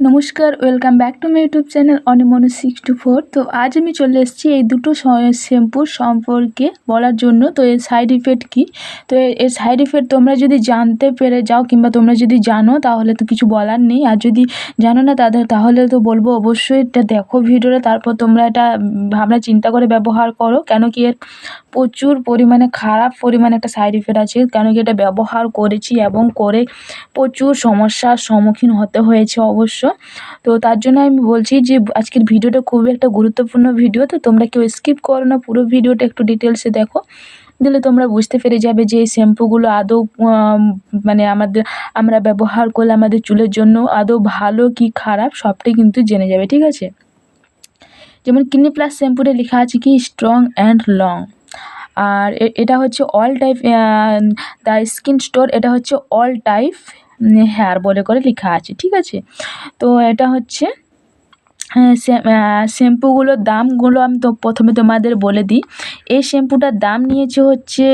নমস্কার welcome back to my YouTube channel অনিমনু six two four তো আজ আমি চলে এসেছি এই দুটো শ্যাম্পুর সম্পর্কে বলার জন্য। তো এর সাইড ইফেক্ট কী? তো এর সাইড ইফেক্ট তোমরা যদি জানতে পেরে যাও কিংবা তোমরা যদি জানো, তাহলে তো কিছু বলার নেই। আর যদি জানো না, তাদের তাহলে তো বলব অবশ্যই এটা দেখো ভিডিওটা, তারপর তোমরা এটা ভাবনা চিন্তা করে ব্যবহার করো। কেন কি এর প্রচুর পরিমাণে খারাপ পরিমাণে একটা সাইড ইফেক্ট আছে। কেন কি এটা ব্যবহার করেছি এবং করে প্রচুর সমস্যার সম্মুখীন হতে হয়েছে অবশ্য। তো তার জন্য আমি বলছি যে আজকের ভিডিওটা খুবই একটা গুরুত্বপূর্ণ ভিডিও, তো তোমরা কেউ স্কিপ করো না, পুরো ভিডিওটা একটু ডিটেলসে দেখো। দিলে তোমরা বুঝতে পেরে যাবে যে এই শ্যাম্পুগুলো আদৌ মানে আমাদের, আমরা ব্যবহার করলে আমাদের চুলের জন্য আদৌ ভালো কি খারাপ সবটাই কিন্তু জেনে যাবে, ঠিক আছে? যেমন কিডনি প্লাস শ্যাম্পুতে লেখা আছে কি স্ট্রং অ্যান্ড লং আর এটা হচ্ছে all type the skin store এটা হচ্ছে অল টাইপ হেয়ার বলে করে লেখা আছে, ঠিক আছে? তো এটা হচ্ছে শ্যাম্পুগুলোর দামগুলো আমি তো প্রথমে তোমাদের বলে দিই। এই শ্যাম্পুটার দাম নিয়েছে হচ্ছে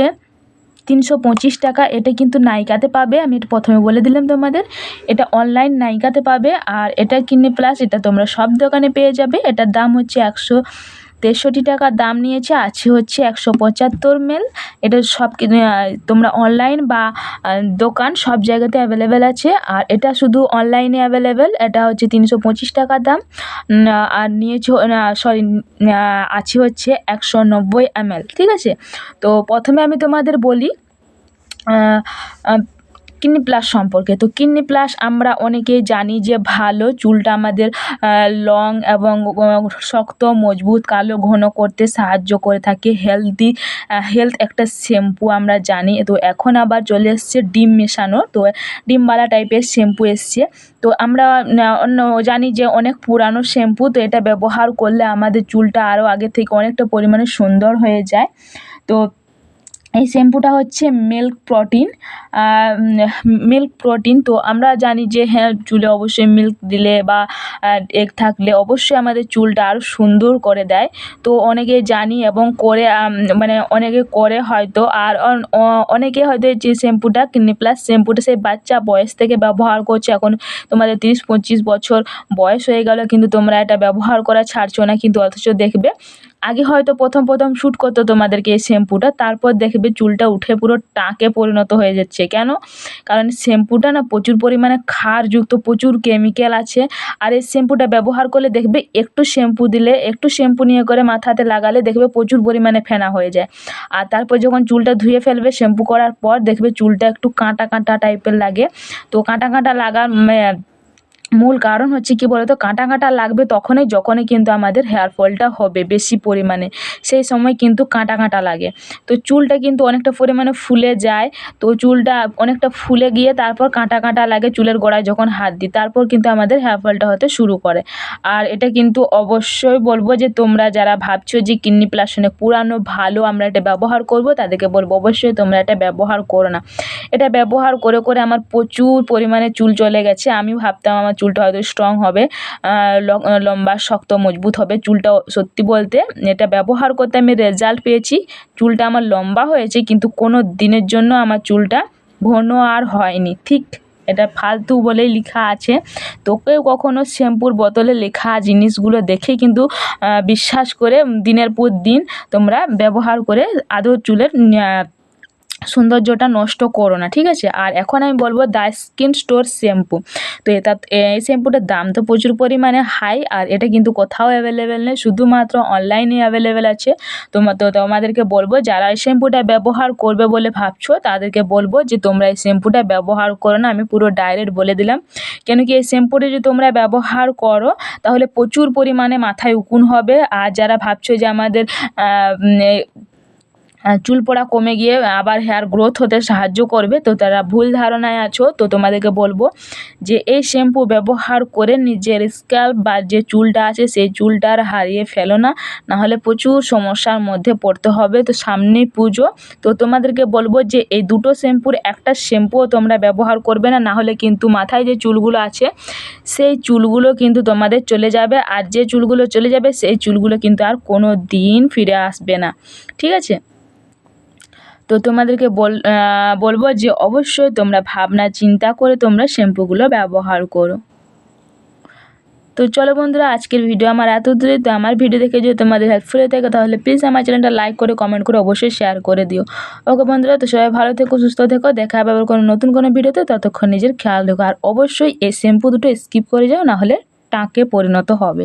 তিনশো পঁচিশ টাকা। এটা কিন্তু নাইকাতে পাবে, আমি এটা প্রথমে বলে দিলাম তোমাদের। এটা অনলাইন নাইকাতে পাবে, আর এটা কিনে প্লাস এটা তোমরা সব দোকানে পেয়ে যাবে। এটার দাম হচ্ছে একশো তেষট্টি টাকা দাম নিয়েছে আছে হচ্ছে একশো পঁচাত্তর মেল এটা সব তোমরা অনলাইন বা দোকান সব জায়গাতে অ্যাভেলেবেল আছে। আর এটা শুধু অনলাইনে অ্যাভেলেবেল এটা হচ্ছে তিনশো পঁচিশ টাকা দাম। আর নিয়েছে সরি আছে হচ্ছে একশো নব্বই এমএল ঠিক আছে? তো প্রথমে আমি তোমাদের বলি কিডনি প্লাস সম্পর্কে। তো কিডনি প্লাস আমরা অনেকেই জানি যে ভালো, চুলটা আমাদের লং এবং শক্ত, মজবুত, কালো, ঘন করতে সাহায্য করে থাকে। হেলদি হেলথ একটা শ্যাম্পু আমরা জানি। তো এখন আবার চলে এসছে ডিম মেশানো। তো ডিমওয়ালা টাইপের শ্যাম্পু এসছে। তো আমরা অন্য জানি যে অনেক পুরানো শ্যাম্পু তো এটা ব্যবহার করলে আমাদের চুলটা আরও আগে থেকে অনেকটা পরিমাণে সুন্দর হয়ে যায়। তো এই শ্যাম্পুটা হচ্ছে মিল্ক প্রোটিন মিল্ক প্রোটিন। তো আমরা জানি যে হ্যাঁ চুলে অবশ্যই মিল্ক দিলে বা এগ থাকলে অবশ্যই আমাদের চুলটা আরও সুন্দর করে দেয়। তো অনেকে জানি এবং করে মানে অনেকে করে হয়তো। আর অনেকে হয়তো যে শ্যাম্পুটা ক্লিনিক প্লাস শ্যাম্পুটা, সেই বাচ্চা বয়স থেকে ব্যবহার করছে। এখন তোমাদের তিরিশ, পঁচিশ বছর বয়স হয়ে গেল, কিন্তু তোমরা এটা ব্যবহার করা ছাড়ছো না, কিন্তু অথচ দেখবে আগে হয়তো প্রথম প্রথম শ্যুট করতো তোমাদেরকে এই শ্যাম্পুটা, তারপর দেখবে চুলটা উঠে পুরো টাকে পরিণত হয়ে যাচ্ছে। কেন? কারণ শ্যাম্পুটা না প্রচুর পরিমাণে ক্ষারযুক্ত, প্রচুর কেমিক্যাল আছে। আর এই শ্যাম্পুটা ব্যবহার করলে দেখবে একটু শ্যাম্পু দিলে, একটু শ্যাম্পু নিয়ে করে মাথাতে লাগালে দেখবে প্রচুর পরিমাণে ফেনা হয়ে যায়। আর তারপর যখন চুলটা ধুয়ে ফেলবে শ্যাম্পু করার পর দেখবে চুলটা একটু কাঁটা কাঁটা টাইপের লাগে। তো কাঁটা কাঁটা লাগার মূল কারণ হচ্ছে কী বলতো? কাঁটা কাঁটা লাগবে তখনই, যখনই কিন্তু আমাদের হেয়ার ফলটা হবে বেশি পরিমাণে। সেই সময় কিন্তু কাঁটা কাঁটা লাগে। তো চুলটা কিন্তু অনেকটা পরিমাণে ফুলে যায়। তো চুলটা অনেকটা ফুলে গিয়ে তারপর কাঁটা কাঁটা লাগে চুলের গোড়ায় যখন হাত দিই, তারপর কিন্তু আমাদের হেয়ার ফলটা হতে শুরু করে। আর এটা কিন্তু অবশ্যই বলব যে তোমরা যারা ভাবছ যে কিডনি প্লাসনে পুরানো ভালো আমরা এটা ব্যবহার করব, তাদেরকে বলব অবশ্যই তোমরা এটা ব্যবহার করো না। এটা ব্যবহার করে করে আমার প্রচুর পরিমাণে চুল চলে গেছে। আমি ভাবতাম আমার চুলটা হয়তো স্ট্রং হবে লম্বা, শক্ত, মজবুত হবে। চুলটা সত্যি বলতে এটা ব্যবহার করতে আমি রেজাল্ট পেয়েছি। চুলটা আমার লম্বা হয়েছে, কিন্তু কোনো দিনের জন্য আমার চুলটা ঘন আর হয়নি। ঠিক এটা ফালতু বলেই লেখা আছে। তোকেও কখনো শ্যাম্পুর বোতলে লেখা জিনিসগুলো দেখে কিন্তু বিশ্বাস করে দিনের পর দিন তোমরা ব্যবহার করে আদৌ চুলের সৌন্দর্যটা নষ্ট করো না, ঠিক আছে? আর এখন আমি বলব দ্য স্কিন স্টোর শ্যাম্পু তো এটা, এই শ্যাম্পুটার দাম তো প্রচুর পরিমাণে হাই আর এটা কিন্তু কোথাও অ্যাভেলেবেল নেই, শুধুমাত্র অনলাইনে অ্যাভেলেবেল আছে। তোমার তো তোমাদেরকে বলব, যারা এই শ্যাম্পুটা ব্যবহার করবে বলে ভাবছ, তাদেরকে বলব যে তোমরা এই শ্যাম্পুটা ব্যবহার করো না, আমি পুরো ডাইরেক্ট বলে দিলাম। কেন কি এই শ্যাম্পুটা যদি তোমরা ব্যবহার করো, তাহলে প্রচুর পরিমাণে মাথায় উকুন হবে। আর যারা ভাবছ যে আমাদের চুল পড়া কমে গিয়ে আবার হেয়ার গ্রোথ হতে সাহায্য করবে। তো তারা ভুল ধারণায় আছো, তো তোমাদেরকে বলব যে এই শ্যাম্পু ব্যবহার করে নিজের স্ক্যাল্প বা যে চুলটা আছে, সেই চুলটা আর হারিয়ে ফেলো না। নাহলে প্রচুর সমস্যার মধ্যে পড়তে হবে। তো সামনেই পুজো। তো তোমাদেরকে বলব যে এই দুটো শ্যাম্পুর একটা শ্যাম্পুও তোমরা ব্যবহার করবে না, নাহলে কিন্তু মাথায় যে চুলগুলো আছে, সেই চুলগুলো কিন্তু তোমাদের চলে যাবে। আর যে চুলগুলো চলে যাবে, সেই চুলগুলো কিন্তু আর কোনো দিন ফিরে আসবে না। ঠিক আছে? তো তোমাদেরকে বল বলব যে অবশ্যই তোমরা ভাবনা, চিন্তা করে তোমরা শ্যাম্পুগুলো ব্যবহার করো। তো চলো বন্ধুরা, আজকের ভিডিও আমার এত দূরে তো আমার ভিডিও দেখে যদি তোমাদের হেল্পফুল হয়ে থাকে, তাহলে প্লিজ আমার চ্যানেলটা লাইক করে কমেন্ট করে অবশ্যই শেয়ার করে দিও। ওকে বন্ধুরা, তো সবাই ভালো থেকো, সুস্থ থেকো। দেখা হবে আবার কোনো নতুন কোনো ভিডিওতে ততক্ষণ নিজের খেয়াল রেখো। আর অবশ্যই এই শ্যাম্পু দুটো স্কিপ করে যাও না হলে টাকে পরিণত হবে।